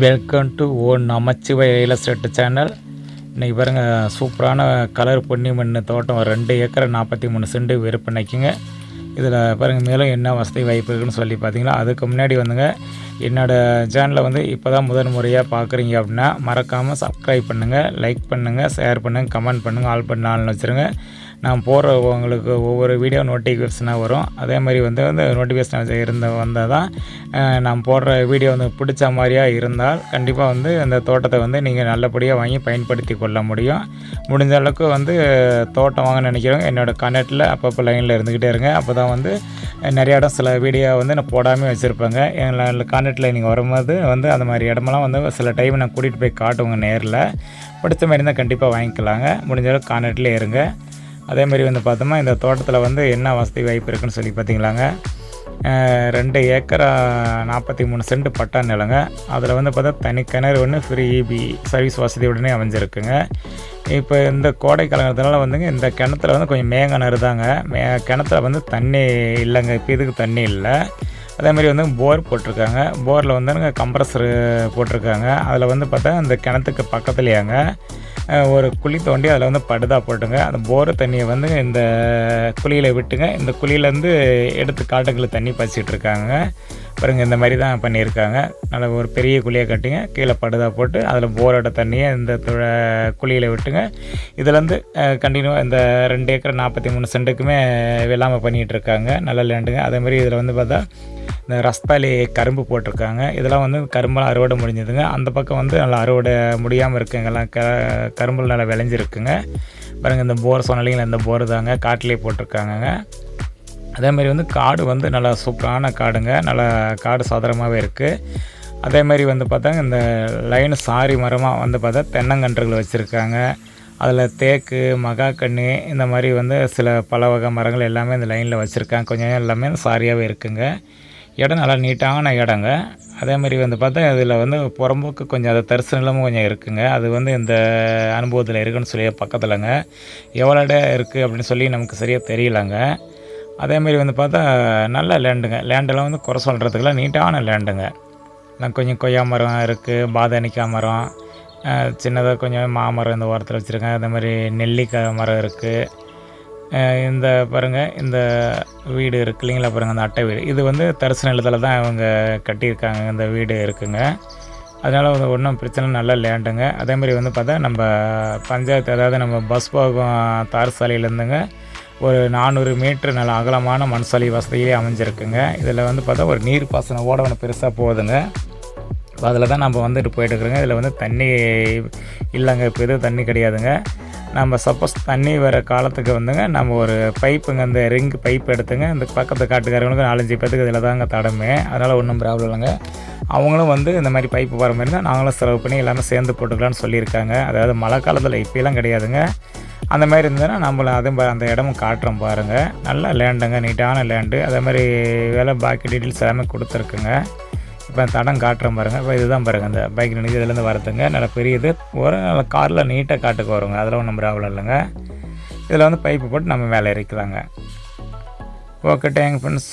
Welcome to ஓ Namachivay real estate channel. இன்றைக்கி பாருங்கள் சூப்பரான கலர் பொன்னி மண் தோட்டம் ரெண்டு ஏக்கர் நாற்பத்தி மூணு செண்டு விற்பனைக்குங்க. இதில் பாருங்கள் மேலும் என்ன வசதி வாய்ப்பு இருக்குன்னு சொல்லி பார்த்தீங்கன்னா அதுக்கு முன்னாடி வந்துங்க என்னோடய சேனலை வந்து இப்போ தான் முதன் முறையாக பார்க்குறீங்க அப்படின்னா மறக்காமல் சப்ஸ்கிரைப் பண்ணுங்கள் லைக் பண்ணுங்கள் ஷேர் பண்ணுங்கள் கமெண்ட் பண்ணுங்கள் ஆல் பண்ண ஆள்னு வச்சுருங்க. நான் போடுற உங்களுக்கு ஒவ்வொரு வீடியோ நோட்டிஃபிகேஷனாக வரும். அதே மாதிரி வந்து வந்து நோட்டிஃபிகேஷன் இருந்த வந்தால் தான் நான் போடுற வீடியோ வந்து பிடிச்ச மாதிரியாக இருந்தால் கண்டிப்பாக வந்து அந்த தோட்டத்தை வந்து நீங்கள் நல்லபடியாக வாங்கி பயன்படுத்தி கொள்ள முடியும். முடிஞ்ச அளவுக்கு வந்து தோட்டம் வாங்க நினைக்கிறவங்க என்னோடய கனெக்டில் அப்பப்போ லைனில் இருந்துக்கிட்டே இருங்க. அப்போ தான் வந்து நிறையா இடம் சில வீடியோ வந்து நான் போடாமல் வச்சுருப்பேங்க. எங்கள் கான்டாக்டில் நீங்கள் வரும்போது வந்து அந்த மாதிரி இடமெல்லாம் வந்து சில டைம் நான் கூட்டிகிட்டு போய் காட்டுவோங்க நேரில். பிடிச்ச மாதிரி இருந்தால் கண்டிப்பாக வாங்கிக்கலாங்க. முடிஞ்ச அளவுக்கு இருங்க. அதே மாதிரி வந்து பார்த்தோம்னா இந்த தோட்டத்தில் வந்து என்ன வசதி வாய்ப்பு இருக்குன்னு சொல்லி பார்த்தீங்களாங்க ரெண்டு ஏக்கரா நாற்பத்தி மூணு சென்ட் பட்டா நிலங்க. அதில் வந்து பார்த்தா தனி கிணறு ஒன்று ஃப்ரீ இபி சர்வீஸ் வசதியுடனே அமைஞ்சிருக்குங்க. இப்போ இந்த கோடை காலங்கிறதுனால வந்துங்க இந்த கிணத்துல வந்து கொஞ்சம் மேங்கணறு தாங்க. மே கிணத்துல வந்து தண்ணி இல்லைங்க. இப்போ இதுக்கு தண்ணி இல்லை. அதே மாதிரி வந்து போர் போட்டிருக்காங்க. போரில் வந்து கம்ப்ரஸரு போட்டிருக்காங்க. அதில் வந்து பார்த்தா இந்த கிணத்துக்கு பக்கத்துலேயாங்க ஒரு குழி தோண்டி அதில் வந்து படுதா போட்டுங்க. அந்த போர் தண்ணியை வந்து இந்த குழியில் விட்டுங்க. இந்த குழியிலேருந்து எடுத்து காட்டுக்குள்ள தண்ணி பசிச்சுட்டு இருக்காங்க பாருங்க இந்த மாதிரி தான் பண்ணியிருக்காங்க. நல்ல ஒரு பெரிய குழியை கட்டிங்க. கீழே படுதா போட்டு அதில் போரோட தண்ணியை இந்த குழியில் விட்டுங்க. இதுலேருந்து கண்டினியூ இந்த ரெண்டு ஏக்கர் நாற்பத்தி மூணு சென்ட்டுக்குமே வெள்ளாமை பண்ணிகிட்டு இருக்காங்க நல்ல லேண்டுங்க அதே மாதிரி இதில் வந்து பார்த்தா இந்த ரஸ்தாலி கரும்பு போட்டிருக்காங்க. இதெல்லாம் வந்து கரும்பெல்லாம் அறுவடை முடிஞ்சதுங்க. அந்த பக்கம் வந்து நல்லா அறுவடை முடியாமல் இருக்குங்கெல்லாம் க கரும்புல நல்லா விளைஞ்சிருக்குங்க. பாருங்கள் இந்த போர் சொன்னாலிங்களா இந்த போர் தாங்க காட்டிலே போட்டிருக்காங்கங்க. அதே மாதிரி வந்து காடு வந்து நல்லா சூப்பரான காடுங்க. நல்லா காடு சாதரமாகவே இருக்குது அதே மாதிரி வந்து பார்த்தாங்க இந்த லைன் சாரி மரமாக வந்து பார்த்தா தென்னங்கன்றுகள் வச்சுருக்காங்க. அதில் தேக்கு மகாக்கண்ணி இந்த மாதிரி வந்து சில பல வகை மரங்கள் எல்லாமே இந்த லைனில் வச்சுருக்காங்க. கொஞ்சம் எல்லாமே சாரியாகவே இருக்குங்க. இடம் நல்லா நீட்டான இடங்க. அதே மாதிரி வந்து பார்த்தா இதில் வந்து புறம்போக்கு கொஞ்சம் அது தரிசு நிலமும் கொஞ்சம் இருக்குங்க. அது வந்து இந்த அனுபவத்தில் இருக்குன்னு சொல்லி பக்கத்தில்ங்க. எவ்வளோ இடம் இருக்குது அப்படின்னு சொல்லி நமக்கு சரியாக தெரியலங்க. அதேமாரி வந்து பார்த்தா நல்ல லேண்டுங்க லேண்டெல்லாம் வந்து குறை சொல்கிறதுக்கெல்லாம் நீட்டான லேண்டுங்க எல்லாம் கொஞ்சம் கொய்யா மரம் இருக்குது பாதானிக்காய் மரம். சின்னதாக கொஞ்சம் மாமரம் இந்த ஓரத்தில் வச்சுருக்கேன். அதே மாதிரி நெல்லிக்காய் மரம் இருக்குது இந்த பாருங்கள் இந்த வீடு இருக்கு இல்லைங்களா பாருங்கள் அந்த அட்டை வீடு. இது வந்து தரிசு நிலத்தில் தான் அவங்க கட்டியிருக்காங்க இந்த வீடு இருக்குங்க. அதனால் வந்து ஒன்றும் பிரச்சனை நல்லா நல்ல லேண்டுங்க. அதேமாதிரி வந்து பார்த்தா நம்ம பஞ்சாயத்து அதாவது நம்ம பஸ் போகும் தார் சாலையிலேருந்துங்க ஒரு நானூறு மீட்ரு நல்ல அகலமான மண் சாலை வசதியிலே அமைஞ்சிருக்குங்க. இதில் வந்து பார்த்தா ஒரு நீர் பாசன ஓடவனை பெருசாக போகுதுங்க. அதில் தான் நம்ம வந்துட்டு போயிட்டுருக்குறோங்க. இதில் வந்து தண்ணி இல்லைங்க இப்போ எதுவும் தண்ணி கிடையாதுங்க. நம்ம சப்போஸ் தண்ணி வர காலத்துக்கு வந்துங்க நம்ம ஒரு பைப்புங்க இந்த ரிங் பைப் எடுத்துங்க இந்த பக்கத்து காட்டுக்காரங்களுக்கு நாலஞ்சு பேத்துக்கு இதில் தாங்க தடமே அதனால் ஒன்றும் ப்ராப்ளம் இல்லைங்க. அவங்களும் வந்து இந்த மாதிரி பைப்பு வர மாதிரி இருந்தால் நாங்களும் செலவு பண்ணி எல்லாமே சேர்ந்து போட்டுக்கலாம்னு சொல்லியிருக்காங்க. அதாவது மழை காலத்தில் இப்போலாம் கிடையாதுங்க. அந்த மாதிரி இருந்ததுன்னா நம்மளை அதுவும் பா- அந்த இடமும் காட்டுறோம் பாருங்கள் நல்ல லேண்டுங்க நீட்டான லேண்டு அதே மாதிரி வேலை பாக்கி டீட்டெயில்ஸ் எல்லாமே கொடுத்துருக்குங்க. இப்போ தடம் காட்டுறோம் பாருங்கள் இப்போ இதுதான் பாருங்கள் இந்த பைக் நினைச்சு இதுலேருந்து வரதுங்க. நல்ல பெரியது. ஒரு நல்ல காரில் நீட்டாக காட்டுக்கு வருங்க. அதில் ஒன்றும் ப்ராப்ளம் இல்லைங்க. இதில் வந்து பைப்பு போட்டு நம்ம மேலே இறக்கலாங்க ஓகே டேங்க் ஃப்ரெண்ட்ஸ்